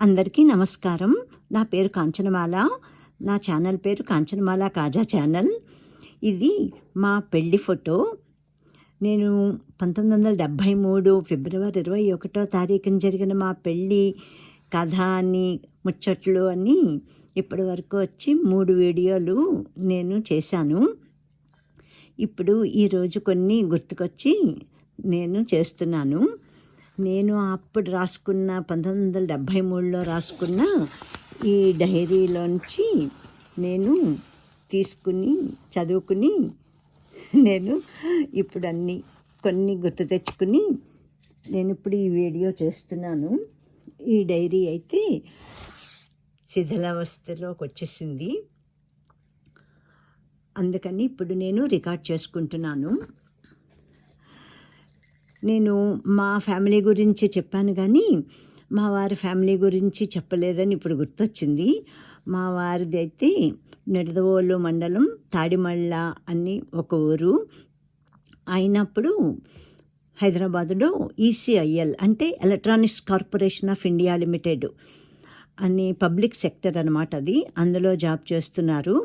అందరికీ నమస్కారం. నా పేరు కాంచనమాల. నా ఛానల్ పేరు కాంచనమాల కాజా ఛానల్. ఇది మా పెళ్ళి ఫోటో. నేను పంతొమ్మిది వందల డెబ్భై మూడు ఫిబ్రవరి ఇరవై ఒకటో తారీఖున జరిగిన మా పెళ్ళి కథ అని ముచ్చట్లు అని ఇప్పటి వరకు వచ్చి మూడు వీడియోలు నేను చేశాను. ఇప్పుడు ఈరోజు కొన్ని గుర్తుకొచ్చి నేను చేస్తున్నాను. నేను అప్పుడు రాసుకున్న పంతొమ్మిది వందల డెబ్భై మూడులో రాసుకున్న ఈ డైరీలోంచి నేను తీసుకుని చదువుకుని నేను ఇప్పుడు అన్ని కొన్ని గుర్తు తెచ్చుకుని నేను ఇప్పుడు ఈ వీడియో చేస్తున్నాను. ఈ డైరీ అయితే శిథిలావస్థలోకి వచ్చేసింది. అందుకని ఇప్పుడు నేను రికార్డ్ చేసుకుంటున్నాను. నేను మా ఫ్యామిలీ గురించి చెప్పాను కానీ మా వారి ఫ్యామిలీ గురించి చెప్పలేదని ఇప్పుడు గుర్తొచ్చింది. మా వారిది అయితే నిడదవోలు మండలం తాడిమళ్ళ అని ఒక ఊరు. అయినప్పుడు హైదరాబాదులో ఈసీఐఎల్ అంటే electronics corporation of India limited అని పబ్లిక్ సెక్టర్ అనమాట అది. అందులో జాబ్ చేస్తున్నారు.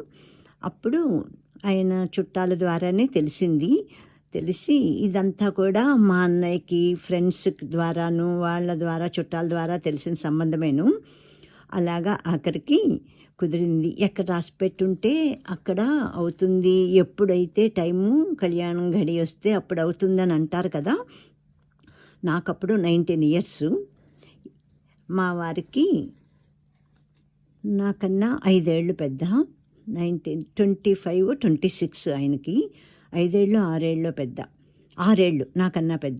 అప్పుడు ఆయన చుట్టాల ద్వారానే తెలిసింది. తెలిసి ఇదంతా కూడా మా అన్నయ్యకి ఫ్రెండ్స్ ద్వారాను వాళ్ళ ద్వారా చుట్టాల ద్వారా తెలిసిన సంబంధమేను. అలాగా ఆఖరికి కుదిరింది. ఎక్కడ రాసి పెట్టుంటే అక్కడ అవుతుంది. ఎప్పుడైతే టైము కళ్యాణం గడి వస్తే అప్పుడు అవుతుందని అంటారు కదా. నాకప్పుడు నైన్టీన్ ఇయర్స్. మా వారికి నాకన్నా ఐదేళ్ళు పెద్ద. Nineteen twenty five twenty six ఆయనకి. ఐదేళ్ళు ఆరేళ్ళు పెద్ద. ఆరేళ్ళు నాకన్నా పెద్ద.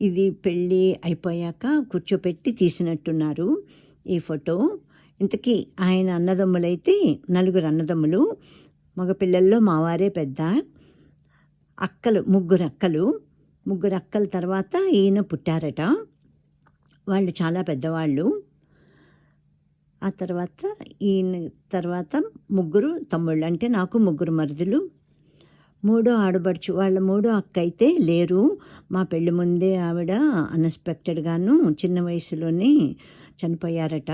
ఇది పెళ్ళి అయిపోయాక కూర్చోపెట్టి తీసినట్టున్నారు ఈ ఫోటో. ఇంతకీ ఆయన అన్నదమ్ములైతే నలుగురు అన్నదమ్ములు. మగపిల్లల్లో మావారే పెద్ద. అక్కలు ముగ్గురు అక్కలు. ముగ్గురు అక్కల తర్వాత ఈయన పుట్టారట. వాళ్ళు చాలా పెద్దవాళ్ళు. ఆ తర్వాత ఈయన తర్వాత ముగ్గురు తమ్ముళ్ళు అంటే నాకు ముగ్గురు మరుదులు. మూడో ఆడబడుచు వాళ్ళ మూడో అక్క అయితే లేరు. మా పెళ్ళి ముందే ఆవిడ అన్ఎక్స్పెక్టెడ్గాను చిన్న వయసులోనే చనిపోయారట.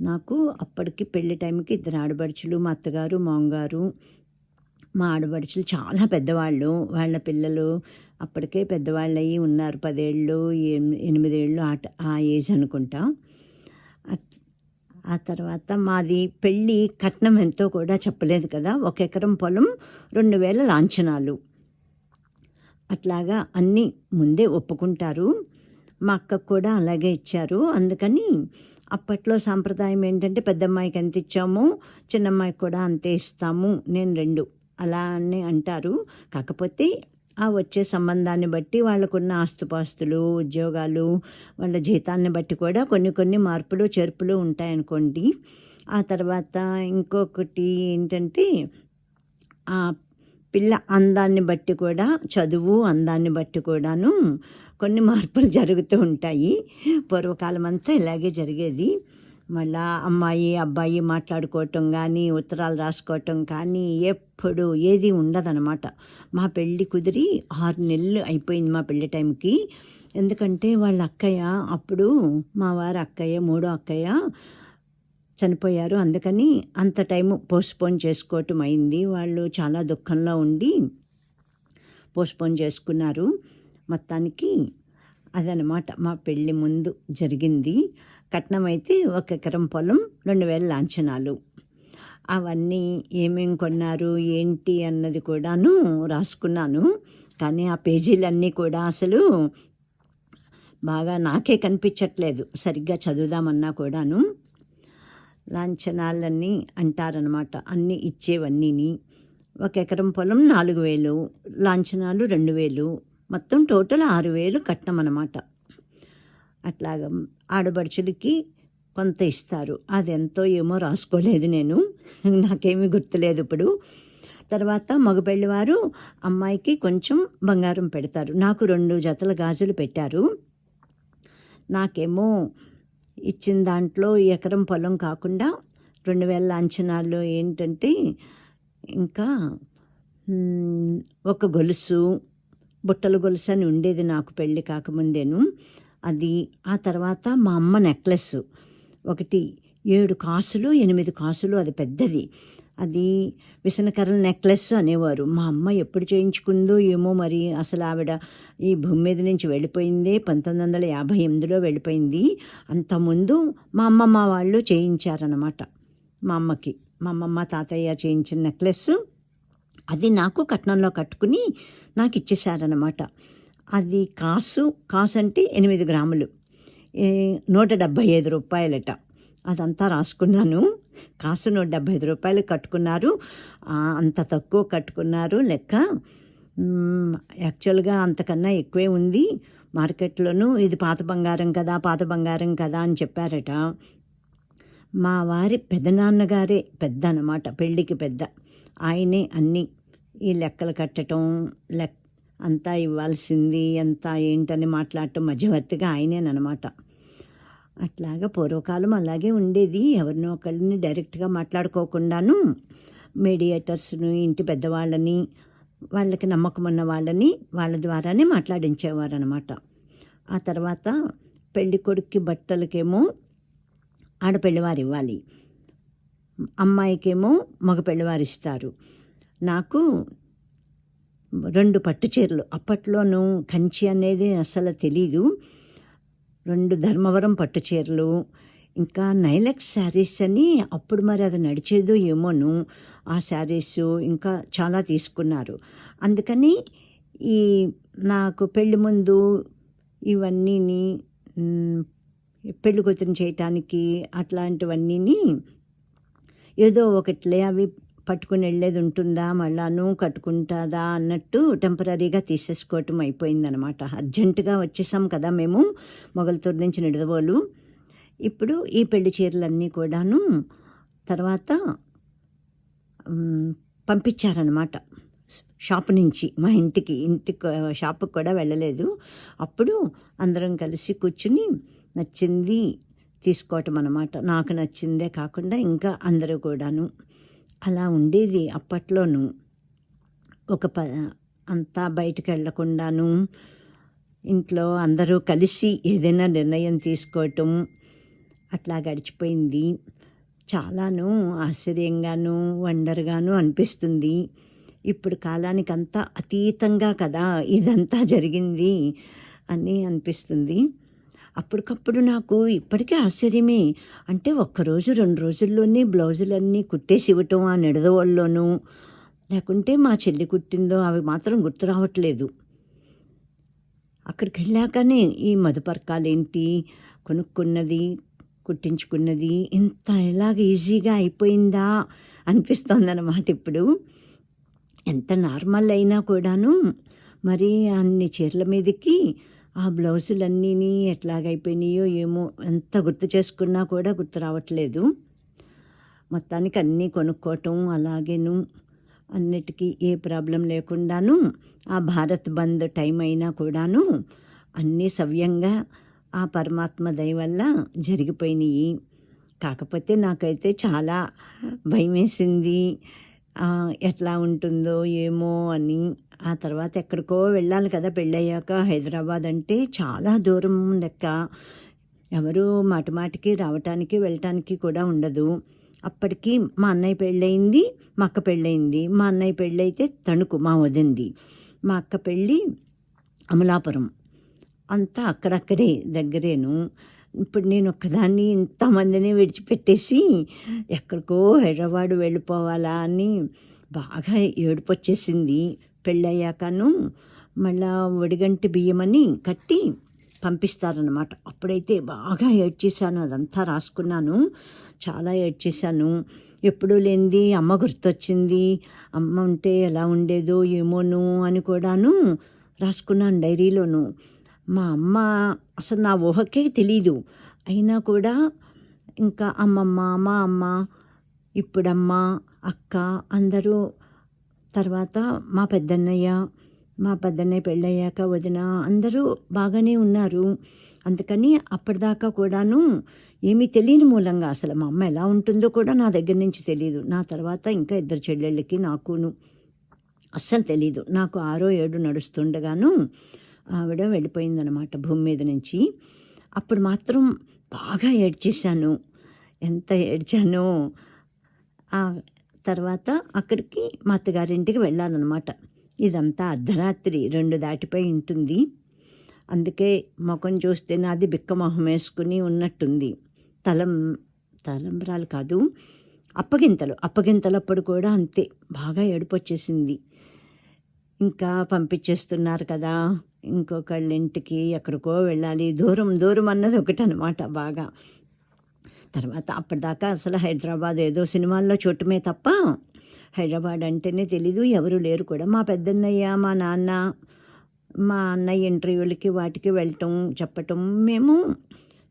నాకు అప్పటికి పెళ్ళి టైంకి ఇద్దరు ఆడబడుచులు మా అత్తగారు మామగారు మా ఆడబడుచులు చాలా పెద్దవాళ్ళు. వాళ్ళ పిల్లలు అప్పటికే పెద్దవాళ్ళు అయ్యి ఉన్నారు పదేళ్ళు ఎనిమిదేళ్ళు ఆట ఆ ఏజ్ అనుకుంటా. ఆ తర్వాత మాది పెళ్ళి కట్నం ఎంతో కూడా చెప్పలేదు కదా. ఒక ఎకరం పొలం రెండు వేల లాంఛనాలు. అట్లాగా అన్నీ ముందే ఒప్పుకుంటారు. మా అక్కకు కూడా అలాగే ఇచ్చారు. అందుకని అప్పట్లో సాంప్రదాయం ఏంటంటే పెద్దమ్మాయికి ఎంత ఇచ్చామో చిన్నమ్మాయికి కూడా అంతే ఇస్తాము. నేను రెండు. అలా అని అంటారు. కాకపోతే ఆ వచ్చే సంబంధాన్ని బట్టి వాళ్ళకున్న ఆస్తుపాస్తులు ఉద్యోగాలు వాళ్ళ జీతాన్ని బట్టి కూడా కొన్ని కొన్ని మార్పులు చేర్పులు ఉంటాయనుకోండి. ఆ తర్వాత ఇంకొకటి ఏంటంటే ఆ పిల్ల అందాన్ని బట్టి కూడా చదువు అందాన్ని బట్టి కూడాను కొన్ని మార్పులు జరుగుతూ ఉంటాయి. పూర్వకాలం అంతా ఇలాగే జరిగేది. మళ్ళా అమ్మాయి అబ్బాయి మాట్లాడుకోవటం కానీ ఉత్తరాలు రాసుకోవటం కానీ ఎప్పుడు ఏది ఉండదనమాట మా పెళ్ళి కుదిరి ఆరు నెలలు అయిపోయింది మా పెళ్ళి టైంకి. ఎందుకంటే వాళ్ళ అక్కయ్య అప్పుడు మా వారి అక్కయ్య మూడో అక్కయ్య చనిపోయారు. అందుకని అంత టైము పోస్ట్పోన్ చేసుకోవటం అయింది. వాళ్ళు చాలా దుఃఖంలో ఉండి పోస్ట్పోన్ చేసుకున్నారు. మొత్తానికి అదనమాట మా పెళ్ళి ముందు జరిగింది. కట్నం అయితే ఒక ఎకరం పొలం రెండు వేల లాంఛనాలు. అవన్నీ ఏమేం కొన్నారు ఏంటి అన్నది కూడాను రాసుకున్నాను. కానీ ఆ పేజీలన్నీ కూడా అసలు బాగా నాకే కనిపించట్లేదు. సరిగ్గా చదువుదామన్నా కూడాను. లాంఛనాలన్నీ అంటారనమాట అన్నీ ఇచ్చేవన్నీని. ఒక ఎకరం పొలం నాలుగు వేలు లాంఛనాలు రెండు వేలు. మొత్తం టోటల్ ఆరు వేలు కట్నం అనమాట అట్లాగ ఆడబడుచులకి కొంత ఇస్తారు. అది ఎంతో ఏమో రాసుకోలేదు నేను. నాకేమీ గుర్తులేదు ఇప్పుడు. తర్వాత మగపెళ్ళి వారు అమ్మాయికి కొంచెం బంగారం పెడతారు. నాకు రెండు జతల గాజులు పెట్టారు. నాకేమో ఇచ్చిన దాంట్లో ఎకరం పొలం కాకుండా రెండు వేల అంచనాల్లో ఏంటంటే ఇంకా ఒక గొలుసు బుట్టల గొలుసు అని ఉండేది నాకు పెళ్ళి కాకముందేను. అది ఆ తర్వాత మా అమ్మ నెక్లెస్. ఒకటి ఏడు కాసులు ఎనిమిది కాసులు అది పెద్దది. అది విసనకర్రల నెక్లెస్ అనేవారు. మా అమ్మ ఎప్పుడు చేయించుకుందో ఏమో మరి అసలు ఆవిడ ఈ భూమి మీద నుంచి వెళ్ళిపోయిందే పంతొమ్మిది వందల యాభై ఎనిమిదిలో వెళ్ళిపోయింది. అంతకుముందు మా అమ్మమ్మ వాళ్ళు చేయించారనమాట మా అమ్మకి మా అమ్మమ్మ తాతయ్య చేయించిన నెక్లెస్. అది నాకు కట్నంలో కట్టుకుని నాకు ఇచ్చేసారనమాట అది కాసు కాసు అంటే ఎనిమిది గ్రాములు. ఏ, నూట డెబ్భై ఐదు రూపాయలట. అదంతా రాసుకున్నాను. కాసు నూట డెబ్భై ఐదు రూపాయలు కట్టుకున్నారు. అంత తక్కువ కట్టుకున్నారు లెక్క. యాక్చువల్గా అంతకన్నా ఎక్కువే ఉంది. మార్కెట్లోనూ ఇది పాత బంగారం కదా పాత బంగారం కదా అని చెప్పారట. మా వారి పెదనాన్నగారే పెద్ద అన్నమాట పెళ్ళికి పెద్ద. ఆయనే అన్నీ ఈ లెక్కలు కట్టడం లెక్క అంతా ఇవ్వాల్సింది అంతా ఏంటని మాట్లాడటం మధ్యవర్తిగా ఆయనేనమాట అట్లాగా పూర్వకాలం అలాగే ఉండేది. ఎవరినో ఒకళ్ళని డైరెక్ట్గా మాట్లాడుకోకుండాను మీడియేటర్స్ను ఇంటి పెద్దవాళ్ళని వాళ్ళకి నమ్మకం ఉన్న వాళ్ళని వాళ్ళ ద్వారానే మాట్లాడించేవారు అనమాట ఆ తర్వాత పెళ్ళి కొడుక్కి బట్టలకేమో ఆడపెళ్ళివారు ఇవ్వాలి అమ్మాయికేమో మగ పెళ్ళివారు ఇస్తారు నాకు రెండు పట్టు చీరలు అప్పట్లోనూ కంచి అనేది అసలు తెలీదు. రెండు ధర్మవరం పట్టు చీరలు ఇంకా నైలెక్స్ శారీస్ అని అప్పుడు మరి అది నడిచేదో ఏమోను ఆ శారీస్ ఇంకా చాలా తీసుకున్నారు. అందుకని ఈ నాకు పెళ్ళి ముందు ఇవన్నీని పెళ్ళికూతురు పెళ్ళి కూతురు చేయటానికి అట్లాంటివన్నీని ఏదో ఒకట్లే అవి పట్టుకుని వెళ్ళేది ఉంటుందా? మళ్ళాను కట్టుకుంటుందా? అన్నట్టు టెంపరీగా తీసేసుకోవటం అయిపోయిందనమాట అర్జెంటుగా వచ్చేసాం కదా మేము మొగలతూరు నుంచి నిడదవోలు. ఇప్పుడు ఈ పెళ్ళి చీరలన్నీ కూడాను తర్వాత పంపించారనమాట షాప్ నుంచి మా ఇంటికి ఇంటికి షాప్కి కూడా వెళ్ళలేదు. అప్పుడు అందరం కలిసి కూర్చుని నచ్చింది తీసుకోవటం అనమాట నాకు నచ్చిందే కాకుండా ఇంకా అందరూ కూడాను అలా ఉండేది అప్పట్లోనూ. ఒక ప అంతా బయటకు వెళ్ళకుండాను ఇంట్లో అందరూ కలిసి ఏదైనా నిర్ణయం తీసుకోవటం అట్లా గడిచిపోయింది. చాలాను ఆశ్చర్యంగాను వండర్గాను అనిపిస్తుంది. ఇప్పుడు కాలానికంతా అతీతంగా కదా ఇదంతా జరిగింది అని అనిపిస్తుంది. అప్పటికప్పుడు నాకు ఇప్పటికే ఆశ్చర్యమే. అంటే ఒక్కరోజు రెండు రోజుల్లోనే బ్లౌజులన్నీ కుట్టేసి ఇవ్వటం ఆ నిడదవాళ్ళలోనూ లేకుంటే మా చెల్లి కుట్టిందో అవి మాత్రం గుర్తు రావట్లేదు. అక్కడికి వెళ్ళాకనే ఈ మధుపర్కాలేంటి కొనుక్కున్నది కుట్టించుకున్నది ఇంత ఎలాగ ఈజీగా అయిపోయిందా అనిపిస్తోందన్నమాట ఇప్పుడు. ఎంత నార్మల్ అయినా కూడాను మరి అన్ని చీరల మీదకి ఆ బ్లౌజులన్నీ ఎట్లాగైపోయినాయో ఏమో ఎంత గుర్తు చేసుకున్నా కూడా గుర్తు రావట్లేదు. మొత్తానికి అన్నీ కొనుక్కోవటం అలాగేను. అన్నిటికీ ఏ ప్రాబ్లం లేకుండాను ఆ భారత్ బంద్ టైం అయినా కూడాను అన్నీ సవ్యంగా ఆ పరమాత్మ దయ వల్ల జరిగిపోయినాయి. కాకపోతే నాకైతే చాలా భయం వేసింది ఎట్లా ఉంటుందో ఏమో అని ఆ తర్వాత ఎక్కడికో వెళ్ళాలి కదా పెళ్ళయ్యాక హైదరాబాద్ అంటే చాలా దూరం లెక్క ఎవరు మాటిమాటికి రావటానికి వెళ్ళటానికి కూడా ఉండదు. అప్పటికి మా అన్నయ్య పెళ్ళయింది మా అక్క పెళ్ళయింది. మా అన్నయ్య పెళ్ళైతే తణుకు మా వదింది. మా అక్క పెళ్ళి అమలాపురం. అంతా అక్కడక్కడే దగ్గరేను. ఇప్పుడు నేను ఒక్కదాన్ని ఇంతమందిని విడిచిపెట్టేసి ఎక్కడికో హైదరాబాద్ వెళ్ళిపోవాలా అని బాగా ఏడుపు వచ్చేసింది పెళ్ళయ్యాకను మళ్ళా ఒడిగంటి బియ్యమని కట్టి పంపిస్తారనమాట అప్పుడైతే బాగా ఏడ్చేసాను అదంతా రాసుకున్నాను. చాలా ఏడ్చేసాను ఎప్పుడూ లేనిది అమ్మ గుర్తొచ్చింది అమ్మ ఉంటే ఎలా ఉండేదో ఏమోను అని కూడాను రాసుకున్నాను డైరీలోను. మా అమ్మ అసలు నా ఊహకే తెలీదు. అయినా కూడా ఇంకా అమ్మమ్మ మా అమ్మ ఇప్పుడమ్మ అక్క అందరూ తర్వాత మా పెద్దన్నయ్య మా పెద్దన్నయ్య పెళ్ళయ్యాక వదిన అందరూ బాగానే ఉన్నారు. అందుకని అప్పటిదాకా కూడాను ఏమీ తెలియని మూలంగా అసలు మా అమ్మ ఎలా ఉంటుందో కూడా నా దగ్గర నుంచి తెలియదు నా తర్వాత ఇంకా ఇద్దరు చెల్లెళ్ళకి నాకును అస్సలు తెలీదు. నాకు ఆరో ఏడు నడుస్తుండగాను ఆవిడ వెళ్ళిపోయిందనమాట భూమి మీద నుంచి. అప్పుడు మాత్రం బాగా ఏడ్చేశాను. ఎంత ఏడ్చానో. తర్వాత అక్కడికి మా అత్తగారింటికి వెళ్ళాలన్నమాట. ఇదంతా అర్ధరాత్రి రెండు దాటిపోయి ఉంటుంది. అందుకే ముఖం చూస్తే నాది బిక్కమొహం వేసుకుని ఉన్నట్టుంది. తలం తలంబ్రాలు కాదు అప్పగింతలు. అప్పగింతలప్పుడు కూడా అంతే బాగా ఏడుపు వచ్చేసింది ఇంకా పంపించేస్తున్నారు కదా ఇంకొకళ్ళ ఇంటికి ఎక్కడికో వెళ్ళాలి. దూరం దూరం అన్నది ఒకటి అనమాట బాగా. తర్వాత అప్పటిదాకా అసలు హైదరాబాద్ ఏదో సినిమాల్లో చూడటమే తప్ప హైదరాబాద్ అంటేనే తెలీదు ఎవరు లేరు కూడా. మా పెద్దన్నయ్య మా నాన్న మా అన్నయ్య ఇంటర్వ్యూలకి వాటికి వెళ్ళటం చెప్పటం మేము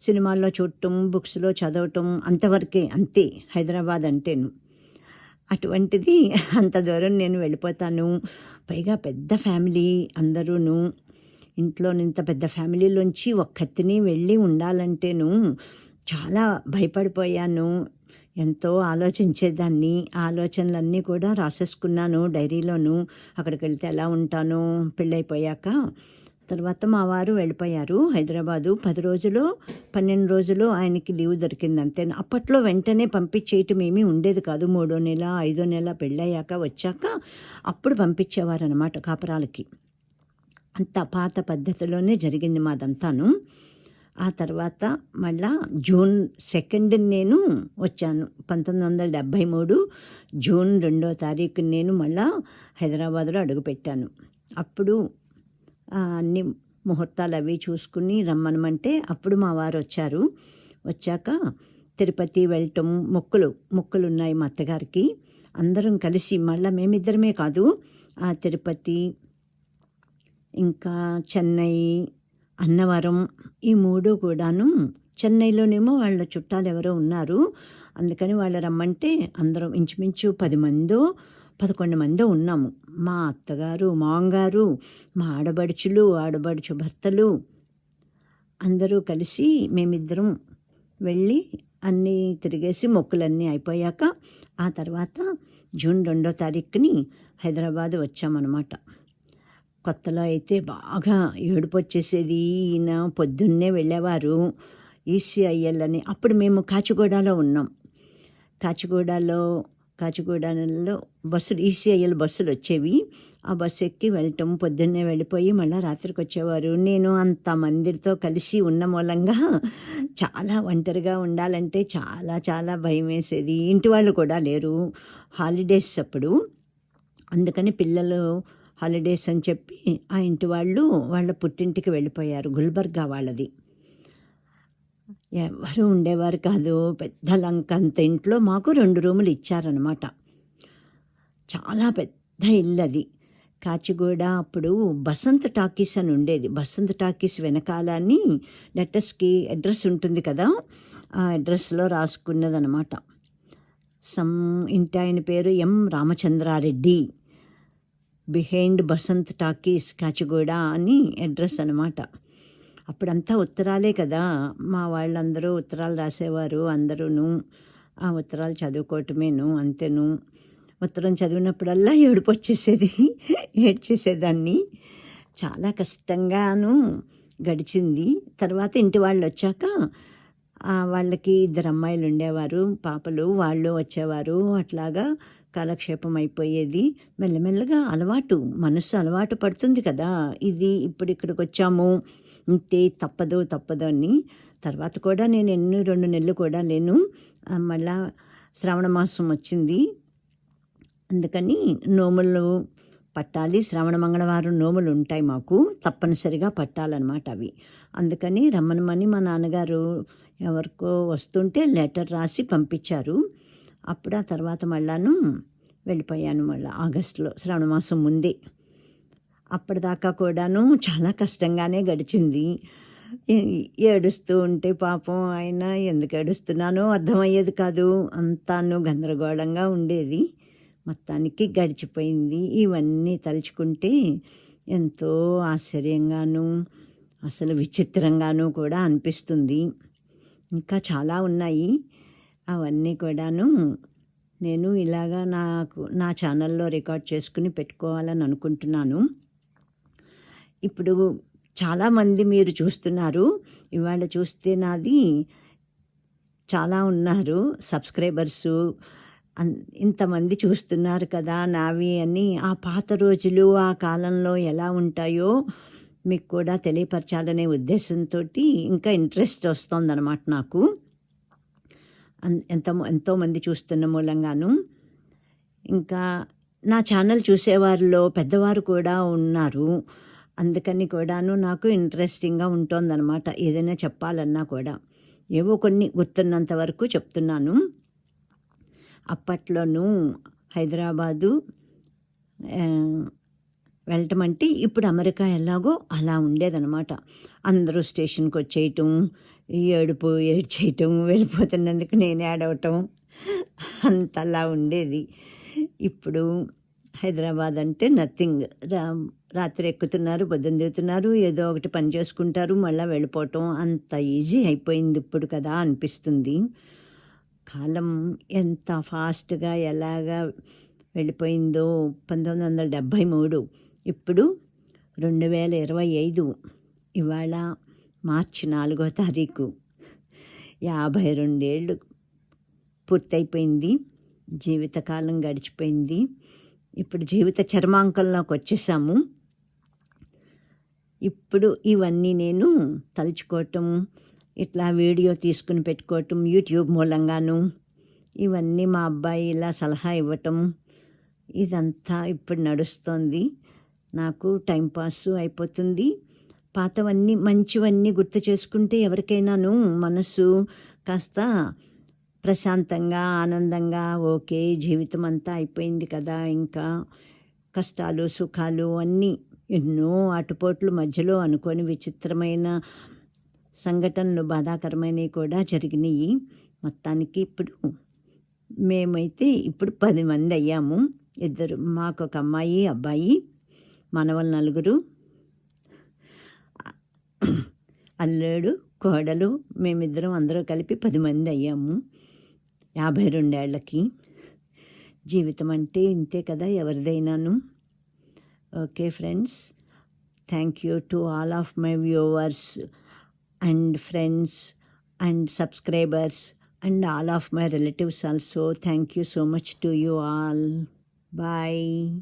సినిమాల్లో చూడటం బుక్స్లో చదవటం అంతవరకే అంతే. హైదరాబాద్ అంటేను. అటువంటిది అంత దూరం నేను వెళ్ళిపోతాను. పైగా పెద్ద ఫ్యామిలీ అందరూను ఇంట్లో ఇంత పెద్ద ఫ్యామిలీలోంచి ఒక్కతిని వెళ్ళి ఉండాలంటేను చాలా భయపడిపోయాను. ఎంతో ఆలోచించేదాన్ని. ఆలోచనలన్నీ కూడా రాసేసుకున్నాను డైరీలోను. అక్కడికి వెళ్తే ఎలా ఉంటాను? పెళ్ళైపోయాక. తర్వాత మా వారు వెళ్ళిపోయారు హైదరాబాదు. పది రోజులు పన్నెండు రోజులు ఆయనకి లీవ్ దొరికింది అంతే అప్పట్లో వెంటనే పంపించేయటం ఏమీ ఉండేది కాదు. మూడో నెల ఐదో నెల పెళ్ళయ్యాక వచ్చాక అప్పుడు పంపించేవారు అనమాట కాపరాలకి. అంత పాత పద్ధతిలోనే జరిగింది మాదంతాను. ఆ తర్వాత మళ్ళా జూన్ సెకండ్ నేను వచ్చాను. పంతొమ్మిది వందల డెబ్భై మూడు జూన్ రెండో తారీఖు నేను మళ్ళా హైదరాబాద్లో అడుగుపెట్టాను. అప్పుడు అన్ని ముహూర్తాలు అవి చూసుకుని రమ్మనమంటే అప్పుడు మా వారు వచ్చారు. వచ్చాక తిరుపతి వెళ్ళటం మొక్కులు మొక్కులు ఉన్నాయి మా అత్తగారికి. అందరం కలిసి మళ్ళీ మేమిద్దరమే కాదు ఆ తిరుపతి ఇంకా చెన్నై అన్నవరం ఈ మూడు కూడాను చెన్నైలోనేమో వాళ్ళ చుట్టాలు ఎవరో ఉన్నారు. అందుకని వాళ్ళు రమ్మంటే అందరం ఇంచుమించు పది మందో పదకొండు మందో ఉన్నాము. మా అత్తగారు మాంగారు మా ఆడబడుచులు ఆడబడుచు భర్తలు అందరూ కలిసి మేమిద్దరం వెళ్ళి అన్నీ తిరిగేసి మొక్కులన్నీ అయిపోయాక ఆ తర్వాత జూన్ రెండో తారీఖుని హైదరాబాద్ వచ్చామన్నమాట. కొత్తలో అయితే బాగా ఏడుపు వచ్చేసేది ఈయన పొద్దున్నే వెళ్ళేవారు ఈసీఐఎల్ అని అప్పుడు మేము కాచిగూడలో ఉన్నాం. కాచిగూడలో కాచిగూడలో బస్సులు ఈసీఐఎల్ బస్సులు వచ్చేవి. ఆ బస్సు ఎక్కి వెళ్ళటం పొద్దున్నే వెళ్ళిపోయి మళ్ళీ రాత్రికి వచ్చేవారు నేను అంత మందిరితో కలిసి ఉన్న మూలంగా చాలా ఒంటరిగా ఉండాలంటే చాలా చాలా భయం వేసేది ఇంటి వాళ్ళు కూడా లేరు. హాలిడేస్ అప్పుడు. అందుకని పిల్లలు హాలిడేస్ అని చెప్పి ఆ ఇంటి వాళ్ళు వాళ్ళ పుట్టింటికి వెళ్ళిపోయారు గుల్బర్గా వాళ్ళది. ఎవరు ఉండేవారు కాదు పెద్ద లంక అంత ఇంట్లో మాకు రెండు రూములు ఇచ్చారనమాట చాలా పెద్ద ఇల్లు అది. కాచిగూడ అప్పుడు బసంత్ టాకీస్ అని ఉండేది. బసంత్ టాకీస్ వెనకాలని లెటర్స్కి అడ్రస్ ఉంటుంది కదా ఆ అడ్రస్లో రాసుకున్నదనమాట సమ్ ఇంటి ఆయన పేరు M Ramachandra Reddy. Behind Basant talkies Kacheguda అని అడ్రస్ అనమాట అప్పుడంతా ఉత్తరాలే కదా. మా వాళ్ళందరూ ఉత్తరాలు రాసేవారు అందరూను. ఆ ఉత్తరాలు చదువుకోవటమేను అంతేను. ఉత్తరం చదివినప్పుడల్లా ఏడుపు వచ్చేసేది ఏడ్చేసేదాన్ని. చాలా కష్టంగాను గడిచింది. తర్వాత ఇంటి వాళ్ళు వచ్చాక వాళ్ళకి ఇద్దరు అమ్మాయిలు ఉండేవారు పాపలు వాళ్ళు వచ్చేవారు. అట్లాగా కాలక్షేపం అయిపోయేది. మెల్లమెల్లగా అలవాటు మనసు అలవాటు పడుతుంది కదా. ఇది ఇప్పుడు ఇక్కడికి వచ్చాము. ఇంతే తప్పదు తప్పదు అని. తర్వాత కూడా నేను ఎన్ని రెండు నెలలు కూడా లేను. మళ్ళా శ్రావణ మాసం వచ్చింది. అందుకని నోములు పట్టాలి. శ్రావణ మంగళవారం నోములు ఉంటాయి మాకు. తప్పనిసరిగా పట్టాలన్నమాట అవి. అందుకని రమ్మనమని మా నాన్నగారు ఎవరికో వస్తుంటే లెటర్ రాసి పంపించారు. అప్పుడు ఆ తర్వాత మళ్ళాను వెళ్ళిపోయాను మళ్ళీ ఆగస్టులో శ్రావణ మాసం ముందే. అప్పటిదాకా కూడాను చాలా కష్టంగానే గడిచింది. ఏడుస్తూ ఉంటే పాపం ఆయన ఎందుకు ఏడుస్తున్నానో అర్థమయ్యేది కాదు. అంతాను గందరగోళంగా ఉండేది. మొత్తానికి గడిచిపోయింది. ఇవన్నీ తలుచుకుంటే ఎంతో ఆశ్చర్యంగాను అసలు విచిత్రంగాను కూడా అనిపిస్తుంది. ఇంకా చాలా ఉన్నాయి. అవన్నీ కూడాను నేను ఇలాగా నాకు నా ఛానల్లో రికార్డ్ చేసుకుని పెట్టుకోవాలని అనుకుంటున్నాను. ఇప్పుడు చాలామంది మీరు చూస్తున్నారు. ఇవాళ చూస్తే నాది చాలా ఉన్నారు సబ్స్క్రైబర్సు. ఇంతమంది చూస్తున్నారు కదా నావి అని ఆ పాత రోజులు ఆ కాలంలో ఎలా ఉంటాయో మీకు కూడా తెలియపరచాలనే ఉద్దేశంతో ఇంకా ఇంట్రెస్ట్ వస్తుందన్నమాట నాకు. అన్- ఎంత ఎంతోమంది చూస్తున్న మూలంగాను. ఇంకా నా ఛానల్ చూసేవారిలో పెద్దవారు కూడా ఉన్నారు. అందుకని కూడాను నాకు ఇంట్రెస్టింగ్గా ఉంటుందన్నమాట. ఏదైనా చెప్పాలన్నా కూడా. ఏవో కొన్ని గుర్తున్నంత వరకు చెప్తున్నాను. అప్పట్లోనూ హైదరాబాదు వెళ్ళటం అంటే ఇప్పుడు అమెరికా ఎలాగో అలా ఉండేదనమాట అందరూ స్టేషన్కి వచ్చేయటం ఏడుపు ఏడ్చేయటం వెళ్ళిపోతున్నందుకు నేను ఏడవటం అంతలా ఉండేది. ఇప్పుడు హైదరాబాద్ అంటే నథింగ్. రా రాత్రి ఎక్కుతున్నారు పొద్దున్న దిగుతున్నారు ఏదో ఒకటి పని చేసుకుంటారు మళ్ళీ వెళ్ళిపోవటం అంత ఈజీ అయిపోయింది ఇప్పుడు కదా అనిపిస్తుంది. కాలం ఎంత ఫాస్ట్గా ఎలాగా వెళ్ళిపోయిందో పంతొమ్మిది వందల డెబ్భై మూడు. ఇప్పుడు రెండు వేల ఇరవై ఐదు ఇవాళ మార్చి నాలుగో తారీఖు. యాభై రెండేళ్ళు పూర్తయిపోయింది జీవితకాలం గడిచిపోయింది. ఇప్పుడు జీవిత చర్మాంకంలోకి వచ్చేసాము. ఇప్పుడు ఇవన్నీ నేను తలుచుకోవటం ఇట్లా వీడియో తీసుకుని పెట్టుకోవటం యూట్యూబ్ మూలంగాను ఇవన్నీ మా అబ్బాయి ఇలా సలహా ఇవ్వటం ఇదంతా ఇప్పుడు నడుస్తోంది. నాకు టైంపాస్ అయిపోతుంది. పాతవన్నీ మంచివన్నీ గుర్తు చేసుకుంటే ఎవరికైనాను మనసు కాస్త ప్రశాంతంగా ఆనందంగా ఓకే జీవితం అంతా అయిపోయింది కదా ఇంకా కష్టాలు సుఖాలు అన్నీ ఎన్నో అటుపోట్లు మధ్యలో అనుకోని విచిత్రమైన సంఘటనలు బాధాకరమైనవి కూడా జరిగినాయి. మొత్తానికి ఇప్పుడు మేమైతే ఇప్పుడు పది మంది అయ్యాము. ఇద్దరు మాకు ఒక అమ్మాయి అబ్బాయి. మనవలు నలుగురు. అల్లుడు కోడలు మేమిద్దరం అందరూ కలిపి పది మంది అయ్యాము. యాభై రెండేళ్ళకి జీవితం అంటే ఇంతే కదా ఎవరిదైనాను. Okay friends thank you to all of my viewers and friends and subscribers and all of my relatives also. Thank you so much to you all. Bye.